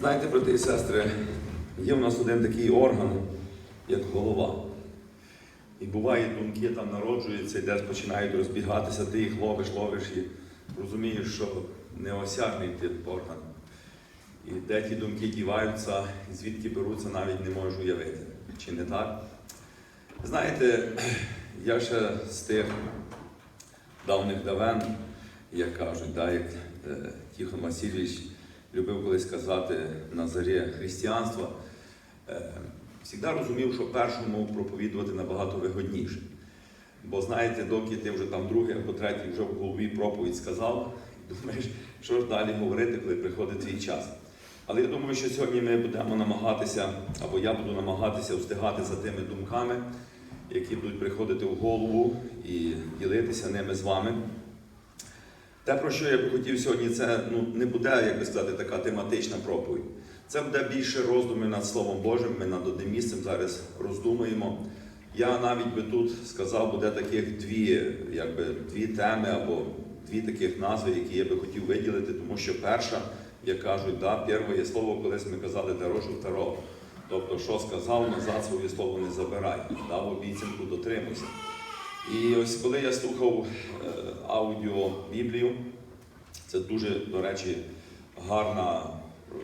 Знаєте, брати і сестри, є в нас один такий орган, як голова. І буває, думки там народжуються і десь починають розбігатися, ти їх ловиш, ловиш і розумієш, що неосяжний тип орган. І де ті думки діваються, і звідки беруться, навіть не можу уявити. Чи не так? Знаєте, я ще з тих давних давен, як кажуть, да, як е, Тихон Васильович любив колись казати на зарі християнства, е, завжди розумів, що першому проповідувати набагато вигодніше. Бо знаєте, доки ти вже там другий або третій вже в голові проповідь сказав, думаєш, що ж далі говорити, коли приходить твій час. Але я думаю, що сьогодні ми будемо намагатися, або я буду намагатися встигати за тими думками, які будуть приходити в голову і ділитися ними з вами. Те, про що я би хотів сьогодні, це ну, не буде, як би сказати, така тематична проповідь. Це буде більше роздуми над Словом Божим. Ми над одним місцем зараз роздумуємо. Я навіть би тут сказав, буде таких дві, якби, дві теми або дві таких назви, які я би хотів виділити, тому що перша, як кажуть, да, перше слово, колись ми казали дорожу второго. Тобто, що сказав, назад своє слово не забирай, дав обіцянку, дотримуйся. І ось коли я слухав е, аудіо Біблію, це дуже, до речі, гарна е,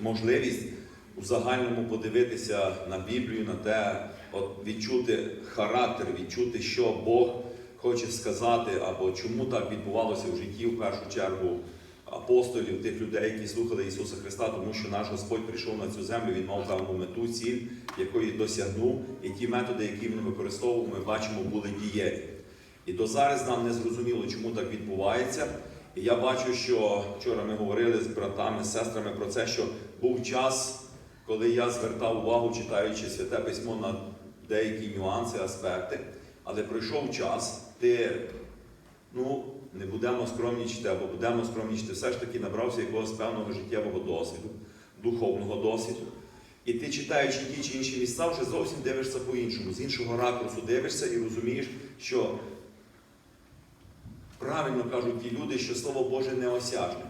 можливість у загальному подивитися на Біблію, на те, от відчути характер, відчути, що Бог хоче сказати, або чому так відбувалося в житті в першу чергу апостолів, тих людей, які слухали Ісуса Христа, тому що наш Господь прийшов на цю землю, Він мав певну мету, ціль, якої досягнув, і ті методи, які він використовував, ми бачимо, були дієві. І до зараз нам не зрозуміло, чому так відбувається. І я бачу, що вчора ми говорили з братами, з сестрами про це, що був час, коли я звертав увагу, читаючи святе письмо на деякі нюанси, аспекти, але пройшов час, ти ну, не будемо скромнічити або будемо скромнічити, все ж таки набрався якогось певного життєвого досвіду, духовного досвіду. І ти, читаючи ті чи інші місця, вже зовсім дивишся по-іншому, з іншого ракурсу дивишся і розумієш, що правильно кажуть ті люди, що Слово Боже неосяжне.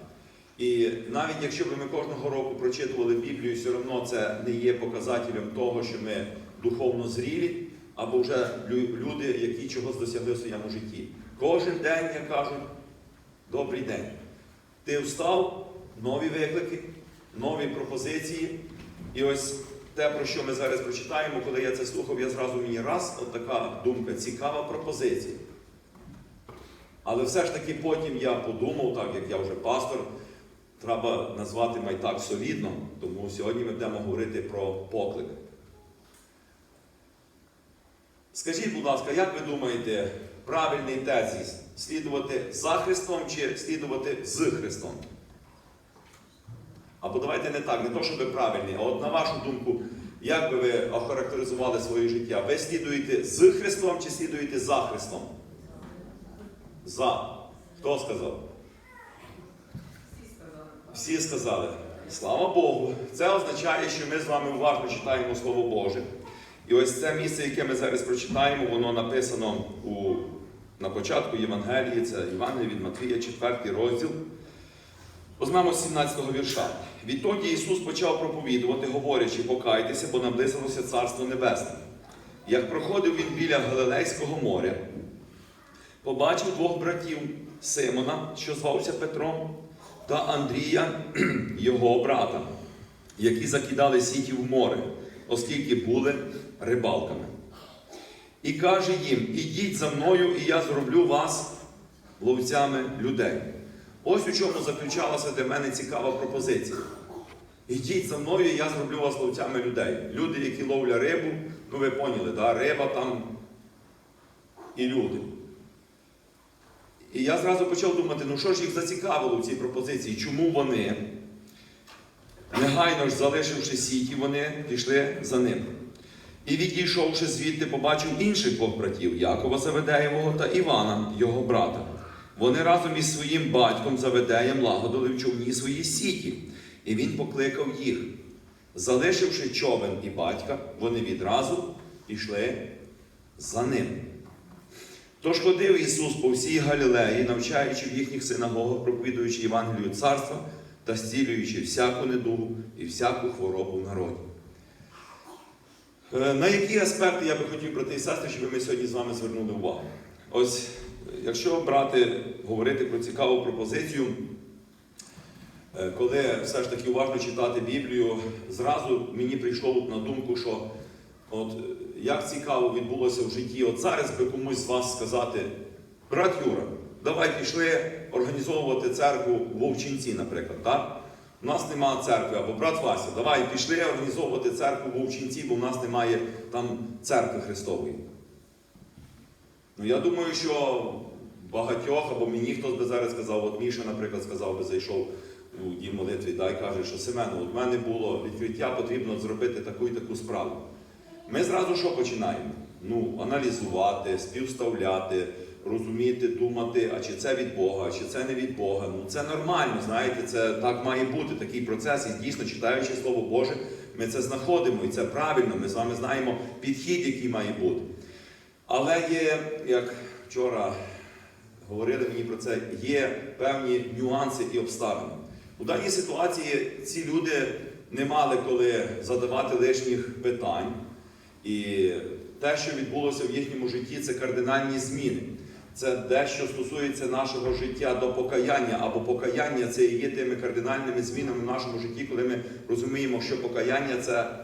І навіть якщо б ми кожного року прочитували Біблію, все одно це не є показателем того, що ми духовно зрілі, або вже люди, які чогось досягли в своєму житті. Кожен день, як кажуть, добрий день. Ти встав, нові виклики, нові пропозиції. І ось те, про що ми зараз прочитаємо, коли я це слухав, я зразу мені раз, от така думка, цікава пропозиція. Але все ж таки потім я подумав, так як я вже пастор, треба назвати майтак солідно, тому сьогодні ми будемо говорити про поклик. Скажіть, будь ласка, як ви думаєте, правильний тезіс слідувати за Христом чи слідувати з Христом? Або давайте не так, не то, що ви правильний, а от на вашу думку, як би ви охарактеризували своє життя? Ви слідуєте з Христом чи слідуєте за Христом? За. Хто сказав? Всі сказали. Слава Богу! Це означає, що ми з вами уважно читаємо Слово Боже. І ось це місце, яке ми зараз прочитаємо, воно написано у, на початку Євангелії, це Івангелія від Матвія, 4 розділ. З 17-го вірша. Відтоді Ісус почав проповідувати, говорячи, покайтеся, бо наблизилося Царство Небесне. Як проходив він біля Галилейського моря, побачив двох братів Симона, що звався Петром, та Андрія, його брата, які закидали сіті в море, оскільки були рибалками. І каже їм: Ідіть за мною, і я зроблю вас ловцями людей. Ось у чому заключалася для мене цікава пропозиція. Ідіть за мною, і я зроблю вас ловцями людей. Люди, які ловлять рибу, ну ви поняли, да? риба там і люди. І я зразу почав думати, ну що ж їх зацікавило в цій пропозиції? Чому вони, негайно ж залишивши сіті, вони пішли за ним. І відійшовши звідти, побачив інших двох братів Якова Заведеєвого та Івана, його брата. Вони разом із своїм батьком Заведеєм лагодили в човні свої сіті, і він покликав їх. Залишивши човен і батька, вони відразу пішли за ним. Тож ходив Ісус по всій Галілеї, навчаючи в їхніх синагогах, проповідуючи Євангелію царства та зцілюючи всяку недугу і всяку хворобу в. Е, На які аспекти я би хотів, брати і сестри, щоб ми сьогодні з вами звернули увагу? Ось, якщо брати, говорити про цікаву пропозицію, е, коли все ж таки уважно читати Біблію, зразу мені прийшло на думку, що от е, як цікаво відбулося в житті, от зараз би комусь з вас сказати, брат Юра, давай пішли організовувати церкву в Вовчинці, наприклад, так? У нас немає церкви, або брат Вася, давай пішли організовувати церкву в Вовчинці, бо в нас немає там церкви Христової. Ну, я думаю, що багатьох, або мені хтось би зараз сказав, от Міша, наприклад, сказав би, зайшов у дім молитві, дай каже, що Семену, от мене було відкриття, потрібно зробити таку і таку справу. Ми зразу що починаємо? Ну, аналізувати, співставляти, розуміти, думати, а чи це від Бога, а чи це не від Бога. Ну це нормально, знаєте, це так має бути такий процес. І дійсно, читаючи Слово Боже, ми це знаходимо, і це правильно. Ми з вами знаємо підхід, який має бути. Але є, як вчора говорили мені про це, є певні нюанси і обставини. У даній ситуації ці люди не мали коли задавати лишніх питань. І те, що відбулося в їхньому житті, це кардинальні зміни. Це дещо стосується нашого життя до покаяння, або покаяння це і є тими кардинальними змінами в нашому житті, коли ми розуміємо, що покаяння це,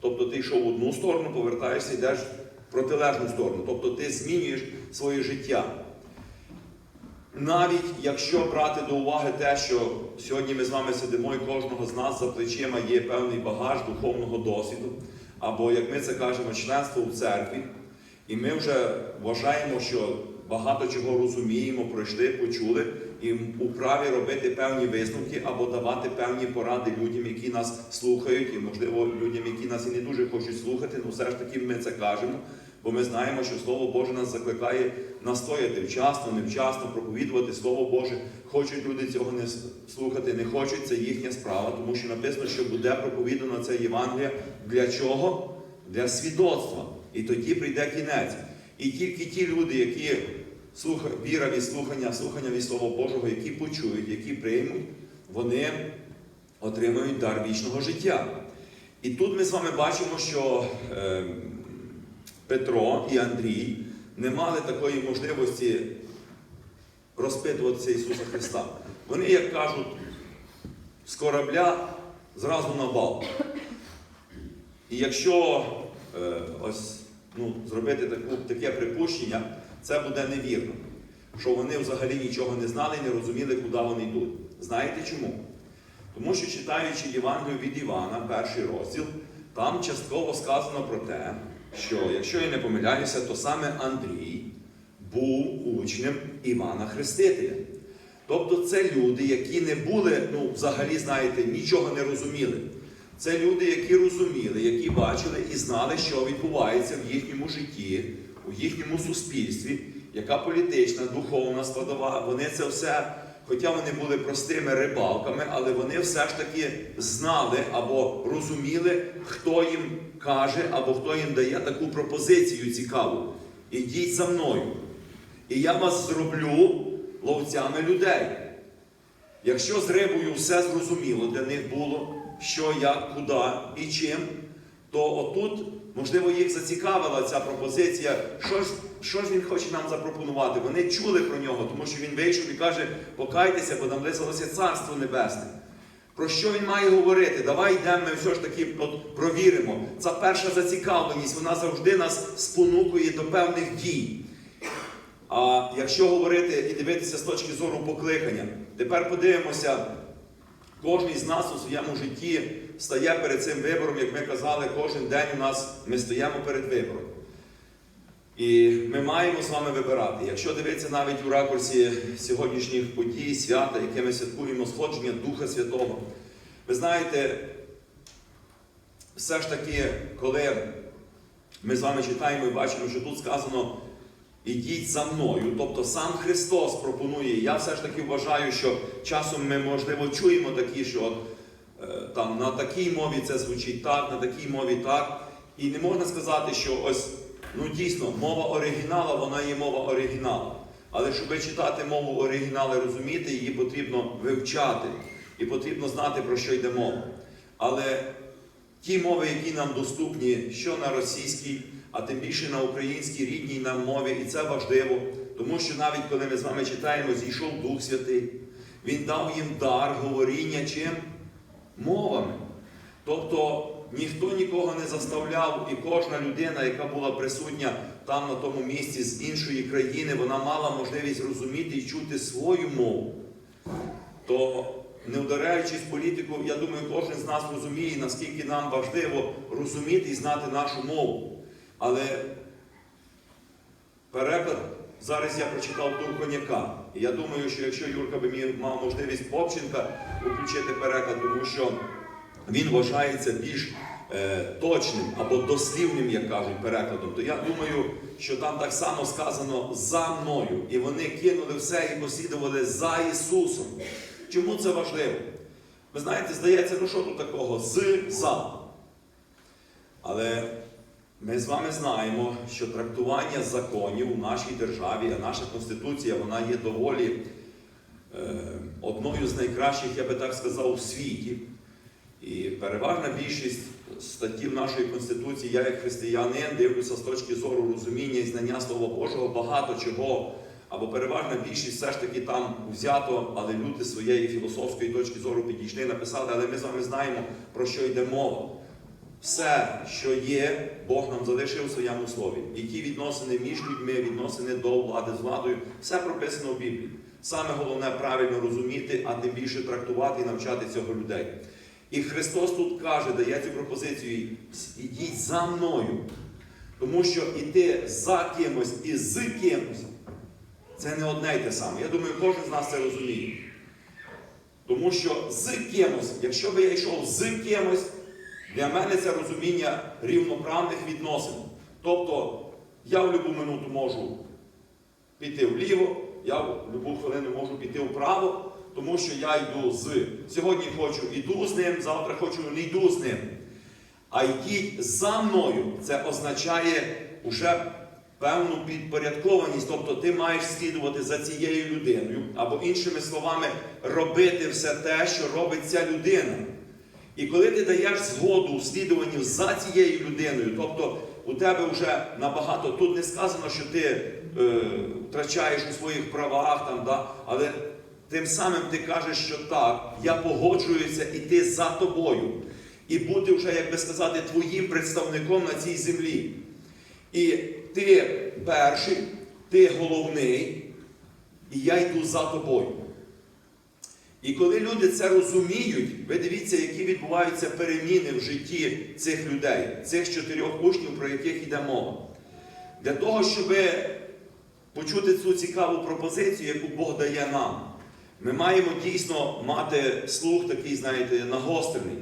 тобто ти йшов в одну сторону, повертаєшся, йдеш в протилежну сторону. Тобто ти змінюєш своє життя. Навіть якщо брати до уваги те, що сьогодні ми з вами сидимо, і кожного з нас за плечима є певний багаж духовного досвіду, або, як ми це кажемо, членство у церкві, і ми вже вважаємо, що багато чого розуміємо, пройшли, почули, і управі робити певні висновки або давати певні поради людям, які нас слухають, і, можливо, людям, які нас і не дуже хочуть слухати, ну все ж таки ми це кажемо. Бо ми знаємо, що Слово Боже нас закликає настояти вчасно, невчасно, проповідувати Слово Боже. Хочуть люди цього не слухати, не хочуть, це їхня справа, тому що написано, що буде проповідано це Євангелія. Для чого? Для свідоцтва. І тоді прийде кінець. І тільки ті люди, які слуха, віра від слухання, слухання від Слова Божого, які почують, які приймуть, вони отримають дар вічного життя. І тут ми з вами бачимо, що. Е, Петро і Андрій не мали такої можливості розпитуватися Ісуса Христа. Вони, як кажуть, з корабля зразу на бал. І якщо е, ось, ну, зробити таку, таке припущення, це буде невірно. Що вони взагалі нічого не знали і не розуміли, куди вони йдуть. Знаєте чому? Тому що читаючи Євангелію від Івана, перший розділ, там частково сказано про те, що, якщо я не помиляюся, то саме Андрій був учнем Івана Хрестителя. Тобто це люди, які не були, ну, взагалі, знаєте, нічого не розуміли. Це люди, які розуміли, які бачили і знали, що відбувається в їхньому житті, у їхньому суспільстві, яка політична, духовна складова. Вони це все, хоча вони були простими рибалками, але вони все ж таки знали або розуміли, хто їм каже, або хто їм дає таку пропозицію цікаву. Ідіть за мною. І я вас зроблю ловцями людей. Якщо з рибою все зрозуміло для них було, що, як, куди і чим, то отут, можливо, їх зацікавила ця пропозиція, що ж, що ж він хоче нам запропонувати. Вони чули про нього, тому що він вийшов і каже, покайтеся, бо нам лисалося Царство Небесне. Про що він має говорити? Давай йдемо, ми все ж таки провіримо. Ця перша зацікавленість, вона завжди нас спонукує до певних дій. А якщо говорити і дивитися з точки зору покликання, тепер подивимося, кожен з нас у своєму житті стає перед цим вибором, як ми казали, кожен день у нас ми стоїмо перед вибором. І ми маємо з вами вибирати. Якщо дивитися навіть у ракурсі сьогоднішніх подій, свята, яке ми святкуємо, сходження Духа Святого, ви знаєте, все ж таки, коли ми з вами читаємо і бачимо, що тут сказано ідіть за мною. Тобто сам Христос пропонує. Я все ж таки вважаю, що часом ми, можливо, чуємо такі, що там на такій мові це звучить так, на такій мові так. І не можна сказати, що ось, ну дійсно, мова оригінала, вона є мова оригінала. Але щоб читати мову оригіналу і розуміти, її потрібно вивчати. і потрібно знати, про що йде мова. Але ті мови, які нам доступні, що на російській, а тим більше на українській рідній нам мові, і це важливо, тому що навіть коли ми з вами читаємо, зійшов Дух Святий, Він дав їм дар говоріння чим? Мовами. Тобто ніхто нікого не заставляв, і кожна людина, яка була присутня там на тому місці з іншої країни, вона мала можливість розуміти і чути свою мову. То, не вдаряючись політику, я думаю, кожен з нас розуміє, наскільки нам важливо розуміти і знати нашу мову. Але переклад, зараз я прочитав тур коняка. І я думаю, що якщо Юрка би мав можливість Попченка включити переклад, тому що він вважається більш е, точним або дослівним, як кажуть, перекладом, то я думаю, що там так само сказано за мною. І вони кинули все і послідували за Ісусом. Чому це важливо? Ви знаєте, здається, ну що тут такого? З за. Але ми з вами знаємо, що трактування законів у нашій державі, а наша Конституція, вона є доволі е, одною з найкращих, я би так сказав, у світі. І переважна більшість статтів нашої Конституції, я як християнин дивлюся з точки зору розуміння і знання Слова Божого, багато чого, або переважна більшість все ж таки там взято, але люди своєї філософської точки зору підійшли, написали, але ми з вами знаємо, про що йде мова. Все, що є, Бог нам залишив у своєму слові. І ті відносини між людьми, відносини до влади з владою, все прописано в Біблії. Саме головне правильно розуміти, а тим більше трактувати і навчати цього людей. І Христос тут каже, дає цю пропозицію: ідіть за мною. Тому що іти за кимось і з кимось це не одне й те саме. Я думаю, кожен з нас це розуміє. Тому що з кимось, якщо би я йшов з кимось, для мене це розуміння рівноправних відносин. Тобто я в будь-яку минуту можу піти вліво, я в будь-яку хвилину можу піти вправо, тому що я йду з. Сьогодні хочу йду з ним, завтра хочу не йду з ним. А йдіть за мною, це означає вже певну підпорядкованість, тобто ти маєш слідувати за цією людиною, або іншими словами, робити все те, що робить ця людина. І коли ти даєш згоду слідуванню за цією людиною, тобто у тебе вже набагато, тут не сказано, що ти е, втрачаєш у своїх правах, там, да, але тим самим ти кажеш, що так, я погоджуюся іти за тобою. І бути вже, як би сказати, твоїм представником на цій землі. І ти перший, ти головний, і я йду за тобою. І коли люди це розуміють, ви дивіться, які відбуваються переміни в житті цих людей, цих чотирьох учнів, про яких йде мова. Для того, щоб почути цю цікаву пропозицію, яку Бог дає нам, ми маємо дійсно мати слух такий, знаєте, нагострений.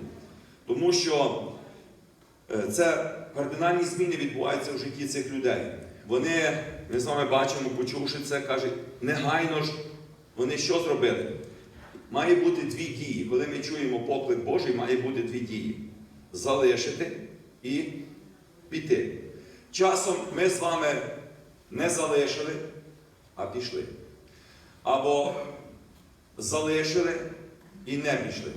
Тому що е, це кардинальні зміни відбуваються в житті цих людей. Вони, ми з вами бачимо, почувши це, кажуть, негайно ж вони що зробили? Має бути дві дії. Коли ми чуємо поклик Божий, має бути дві дії: залишити і піти. Часом ми з вами не залишили, а пішли. Або залишили і не пішли.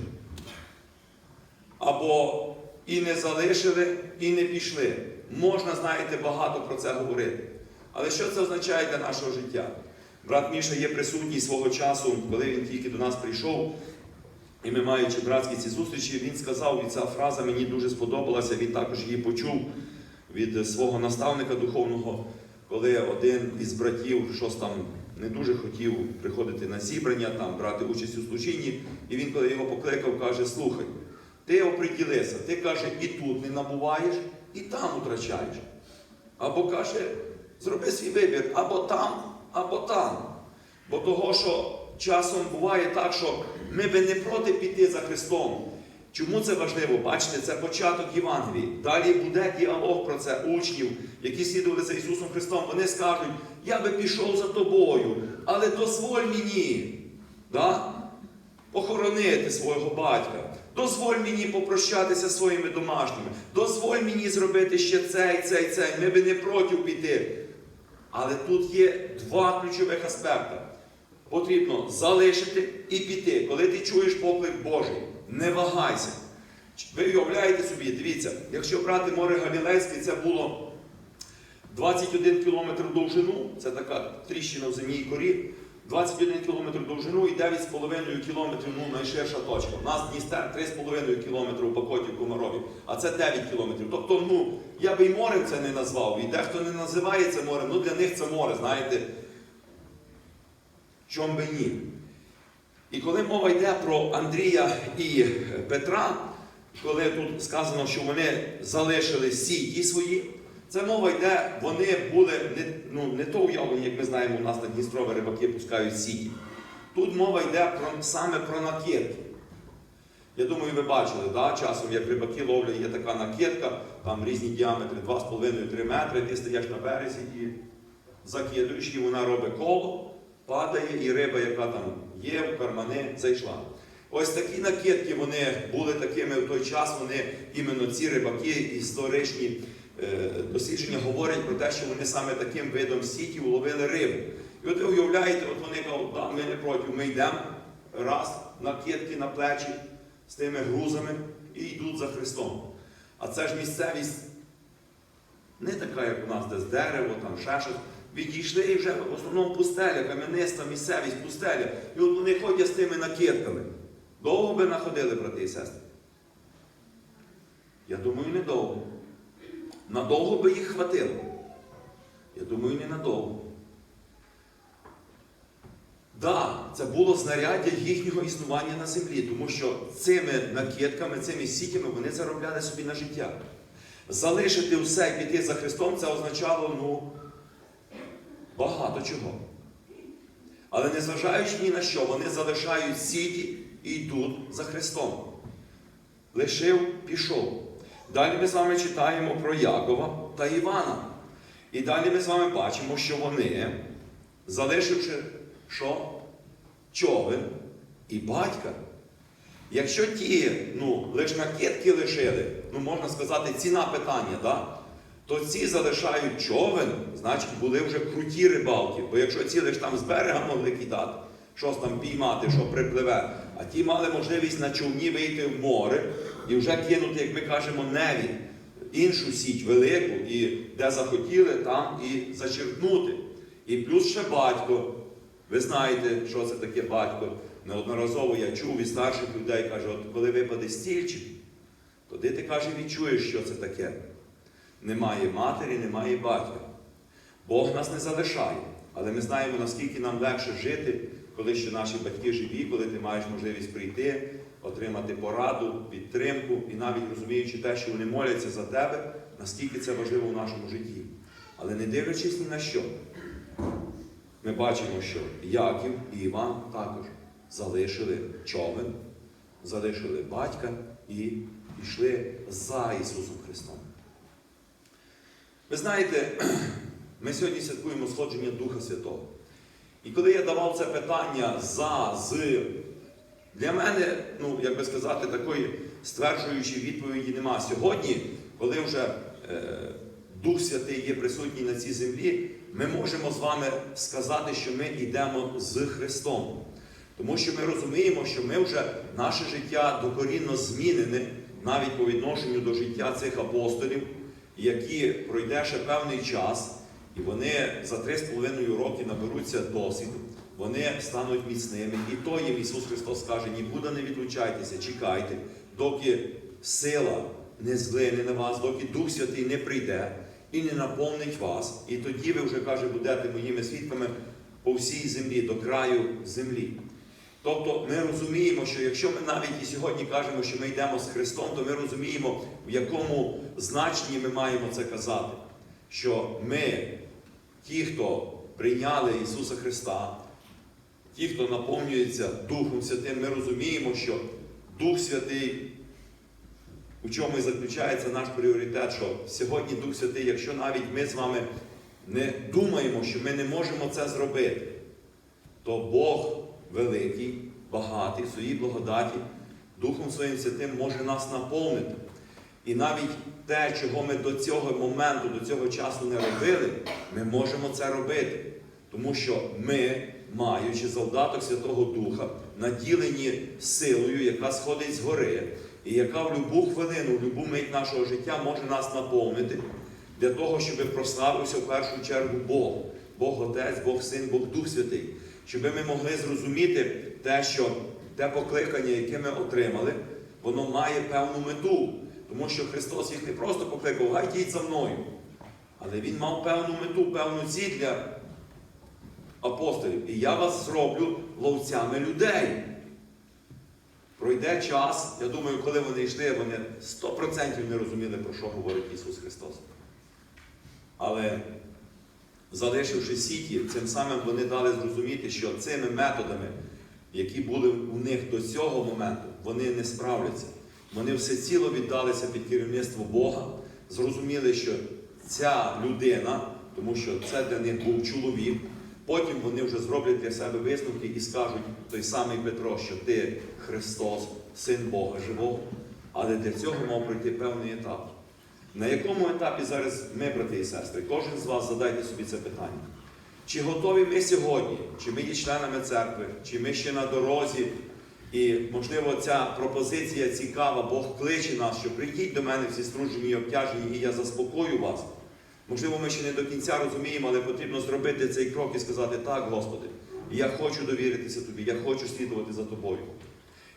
Або і не залишили, і не пішли. Можна, знаєте, багато про це говорити. Але що це означає для нашого життя? Брат Міша є присутній свого часу, коли він тільки до нас прийшов, і ми, маючи братські ці зустрічі, він сказав, і ця фраза мені дуже сподобалася, він також її почув від свого наставника духовного, коли один із братів щось там не дуже хотів приходити на зібрання, там, брати участь у служінні, і він, коли його покликав, каже: слухай, ти оприділися, ти каже, і тут не набуваєш, і там втрачаєш. Або каже, зроби свій вибір або там, або там. Бо того, що часом буває так, що ми би не проти піти за Христом. Чому це важливо? Бачите, це початок Євангелії. Далі буде діалог про це учнів, які слідували за Ісусом Христом. Вони скажуть, я би пішов за тобою, але дозволь мені да? похоронити свого батька. Дозволь мені попрощатися своїми домашніми. Дозволь мені зробити ще цей, цей, цей. Ми би не проти піти. Але тут є два ключових аспекти. потрібно залишити і піти. Коли ти чуєш поклик Божий, не вагайся. Ви уявляєте собі, дивіться, якщо брати море Галілейське, це було 21 кілометр довжину, це така тріщина в земній корі, 21 кілометр довжину і 9,5 кілометрів ну, найширша точка. У нас Дністер 3,5 кілометри у Пакоті в Комарові, а це 9 кілометрів. Тобто, ну, я би і морем це не назвав, і дехто не називає це морем, ну для них це море, знаєте. Чом би ні? І коли мова йде про Андрія і Петра, коли тут сказано, що вони залишили сіті свої, це мова йде, вони були не, ну, не то уявлення, як ми знаємо, у нас на Дністрові рибаки пускають сіті. Тут мова йде про, саме про накидки. Я думаю, ви бачили, да? часом, як рибаки ловлять, є така накидка, там різні діаметри 2,5-3 метри, ти стоїш на березі і закидуєш, і вона робить коло, падає, і риба, яка там є, в кармани, зайшла. Ось такі накидки вони були такими в той час, вони іменно ці рибаки історичні дослідження говорять про те, що вони саме таким видом сітів ловили рибу. І от ви уявляєте, от вони кажуть, да, ми не проти, ми йдемо раз, накидки на плечі з тими грузами і йдуть за Христом. А це ж місцевість не така, як у нас десь дерево, там ще щось. Відійшли і вже в основному пустеля, кам'яниста місцевість, пустеля. І от вони ходять з тими накидками. Довго би находили, брати і сестри? Я думаю, недовго. Надовго би їх хватило. Я думаю, не надовго. Да, це було знаряддя їхнього існування на землі, тому що цими накидками, цими сітями вони заробляли собі на життя. Залишити все і піти за Христом це означало, ну, багато чого. Але незважаючи ні на що, вони залишають сіті і йдуть за Христом. Лишив, пішов. Далі ми з вами читаємо про Якова та Івана. І далі ми з вами бачимо, що вони, залишивши що? Човен і батька. Якщо ті ну, лише накидки лишили, ну можна сказати, ціна питання, да? то ці залишають човен, значить були вже круті рибалки. Бо якщо ці лише там з берега могли кидати, щось там піймати, що припливе, а ті мали можливість на човні вийти в море і вже кинути, як ми кажемо, неві, іншу сіть велику, і де захотіли, там і зачерпнути. І плюс ще батько. Ви знаєте, що це таке батько. Неодноразово я чув від старших людей, каже, от коли випаде стільчик, тоді ти каже, відчуєш, що це таке. Немає матері, немає батька. Бог нас не залишає. Але ми знаємо, наскільки нам легше жити, коли ще наші батьки живі, коли ти маєш можливість прийти, отримати пораду, підтримку і навіть розуміючи те, що вони моляться за тебе, наскільки це важливо в нашому житті. Але не дивлячись ні на що, ми бачимо, що Яків і Іван також залишили човен, залишили батька і пішли за Ісусом Христом. Ви знаєте, ми сьогодні святкуємо сходження Духа Святого. І коли я давав це питання за, з, для мене, ну, як би сказати, такої стверджуючої відповіді нема. Сьогодні, коли вже е, Дух Святий є присутній на цій землі, ми можемо з вами сказати, що ми йдемо з Христом. Тому що ми розуміємо, що ми вже наше життя докорінно змінене навіть по відношенню до життя цих апостолів, які пройде ще певний час, і вони за 3,5 роки наберуться досвіду, вони стануть міцними. І то їм Ісус Христос каже, нікуди не відлучайтеся, чекайте, доки сила не зглине на вас, доки Дух Святий не прийде і не наповнить вас. І тоді ви вже каже, будете моїми свідками по всій землі, до краю землі. Тобто ми розуміємо, що якщо ми навіть і сьогодні кажемо, що ми йдемо з Христом, то ми розуміємо, в якому значенні ми маємо це казати. Що ми, ті, хто прийняли Ісуса Христа, ті, хто наповнюється Духом Святим, ми розуміємо, що Дух Святий, у чому і заключається наш пріоритет, що сьогодні Дух Святий, якщо навіть ми з вами не думаємо, що ми не можемо це зробити, то Бог великий, багатий, в своїй благодаті, Духом Своїм Святим може нас наповнити. І навіть те, чого ми до цього моменту, до цього часу не робили, ми можемо це робити. Тому що ми маючи завдаток Святого Духа, наділені силою, яка сходить з гори, і яка в будь-яку хвилину, в будь-яку мить нашого життя може нас наповнити для того, щоб прославився в першу чергу Бог, Бог Отець, Бог Син, Бог Дух Святий, щоб ми могли зрозуміти те, що те покликання, яке ми отримали, воно має певну мету. Тому що Христос їх не просто покликав, гай йдіть за мною. Але Він мав певну мету, певну ціль для апостолів. І я вас зроблю ловцями людей. Пройде час, я думаю, коли вони йшли, вони 100% не розуміли, про що говорить Ісус Христос. Але залишивши сіті, цим самим вони дали зрозуміти, що цими методами, які були у них до цього моменту, вони не справляться. Вони всеціло віддалися під керівництво Бога, зрозуміли, що ця людина, тому що це для них був чоловік, потім вони вже зроблять для себе висновки і скажуть той самий Петро, що ти Христос, син Бога живого. Але для цього мав пройти певний етап. На якому етапі зараз ми, брати і сестри, кожен з вас задайте собі це питання. Чи готові ми сьогодні, чи ми є членами церкви, чи ми ще на дорозі, і, можливо, ця пропозиція цікава, Бог кличе нас, що прийдіть до мене всі стружені і обтяжені, і я заспокою вас. Можливо, ми ще не до кінця розуміємо, але потрібно зробити цей крок і сказати, так, Господи, я хочу довіритися Тобі, я хочу слідувати за Тобою.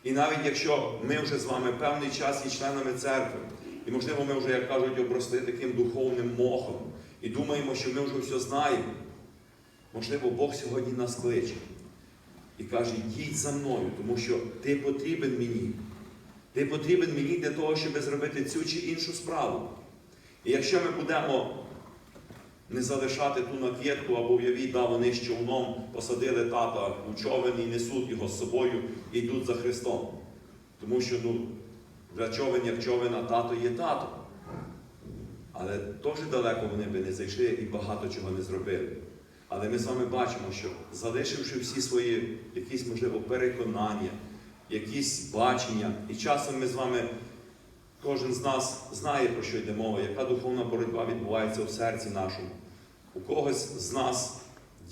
І навіть якщо ми вже з вами певний час є членами церкви, і, можливо, ми вже, як кажуть, обросли таким духовним мохом і думаємо, що ми вже все знаємо. Можливо, Бог сьогодні нас кличе і каже, йдіть за мною, тому що ти потрібен мені. Ти потрібен мені для того, щоб зробити цю чи іншу справу. І якщо ми будемо не залишати ту накидку або уявіть, да, вони з човном посадили тата у човен і несуть його з собою і йдуть за Христом. Тому що ну, для човен, як човен, а тато є тато. Але теж далеко вони би не зайшли і багато чого не зробили. Але ми з вами бачимо, що залишивши всі свої якісь, можливо, переконання, якісь бачення, і часом ми з вами, кожен з нас знає, про що йде мова, яка духовна боротьба відбувається в серці нашому. У когось з нас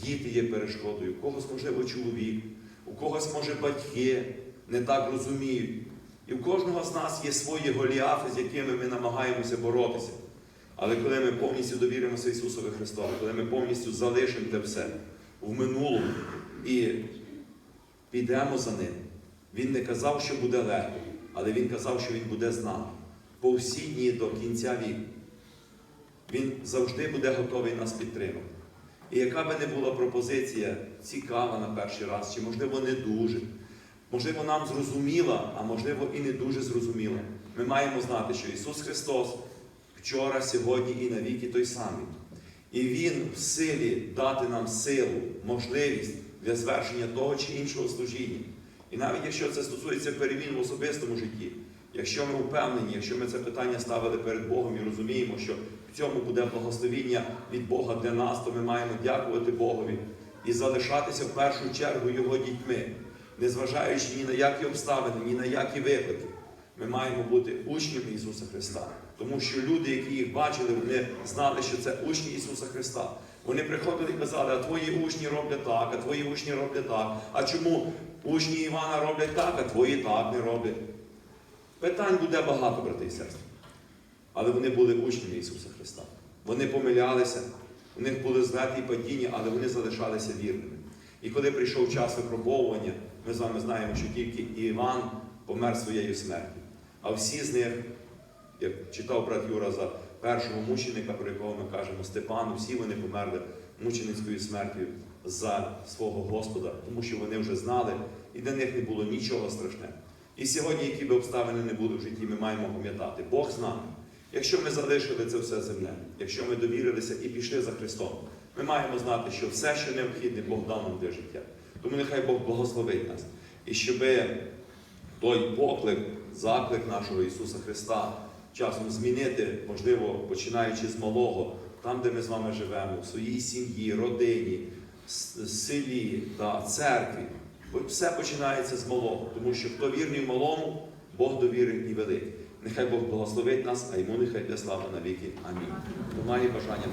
діти є перешкодою, у когось, можливо, чоловік, у когось, може, батьки не так розуміють. І у кожного з нас є свої голіафи, з якими ми намагаємося боротися. Але коли ми повністю довіримося Ісусові Христові, коли ми повністю залишимо те все в минулому і підемо за ним, Він не казав, що буде легко, але Він казав, що Він буде з нами по всі дні до кінця віку. Він завжди буде готовий нас підтримати. І яка би не була пропозиція цікава на перший раз, чи, можливо, не дуже, можливо, нам зрозуміла, а можливо і не дуже зрозуміла, ми маємо знати, що Ісус Христос вчора, сьогодні і навіки той самий. І Він в силі дати нам силу, можливість для звершення того чи іншого служіння. І навіть якщо це стосується перемін в особистому житті, якщо ми впевнені, якщо ми це питання ставили перед Богом і розуміємо, що в цьому буде благословіння від Бога для нас, то ми маємо дякувати Богові і залишатися в першу чергу Його дітьми, незважаючи ні на які обставини, ні на які виклики. Ми маємо бути учнями Ісуса Христа. Тому що люди, які їх бачили, вони знали, що це учні Ісуса Христа. Вони приходили і казали, а твої учні роблять так, а твої учні роблять так. А чому учні Івана роблять так, а твої так не роблять? Питань буде багато, брати і сестри. Але вони були учнями Ісуса Христа. Вони помилялися, у них були злети і падіння, але вони залишалися вірними. І коли прийшов час випробовування, ми з вами знаємо, що тільки Іван помер своєю смертю. А всі з них, як читав брат Юра за першого мученика, про якого ми кажемо Степану, всі вони померли мученицькою смертю за свого Господа, тому що вони вже знали, і для них не було нічого страшного. І сьогодні, які б обставини не були в житті, ми маємо пам'ятати, Бог з нами. Якщо ми залишили це все земне, якщо ми довірилися і пішли за Христом, ми маємо знати, що все, що необхідне, Бог дав нам для життя. Тому нехай Бог благословить нас. І щоби той поклик, заклик нашого Ісуса Христа часом змінити, можливо, починаючи з малого, там, де ми з вами живемо, в своїй сім'ї, родині, селі та церкві. Бо все починається з малого, тому що хто вірний малому, Бог довірить і великий. Нехай Бог благословить нас, а йому нехай для слава навіки. Амінь. Хто має бажання.